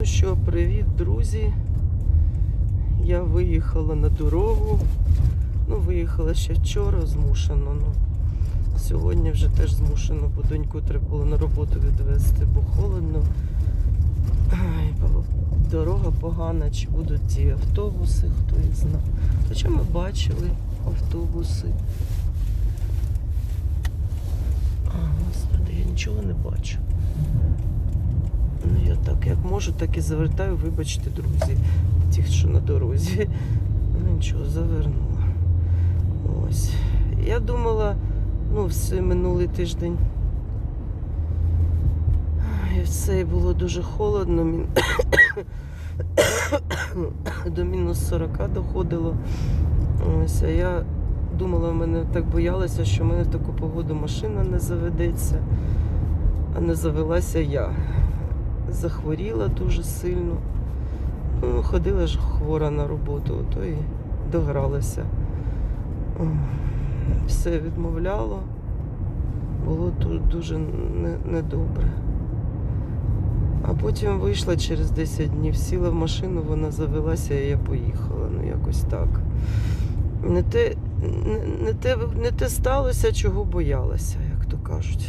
Ну що, привіт, друзі. Я виїхала на дорогу. Ну, виїхала ще вчора змушено. Ну, сьогодні вже теж змушено, бо доньку треба було на роботу відвезти, бо холодно. Ай, дорога погана, чи будуть ті автобуси, хто їх знає. Хоча ми бачили автобуси. А, господи, я нічого не бачу. Ну, я так, як можу, так і завертаю, вибачте, друзі, ті, що на дорозі. Ну нічого, завернула. Ось. Я думала, ну, все минулий тиждень. І все і було дуже холодно. Мін... До мінус 40 доходило. Ось, а я думала, в мене так боялася, що в мене в таку погоду машина не заведеться, а не завелася я захворіла дуже сильно. Ну, ходила ж хвора на роботу, то і догралася. Все відмовляло. Було тут дуже недобре. А потім вийшла через 10 днів, сіла в машину, вона завелася і я поїхала. Ну, якось так. Не те, не, те, не те сталося, чого боялася, як то кажуть.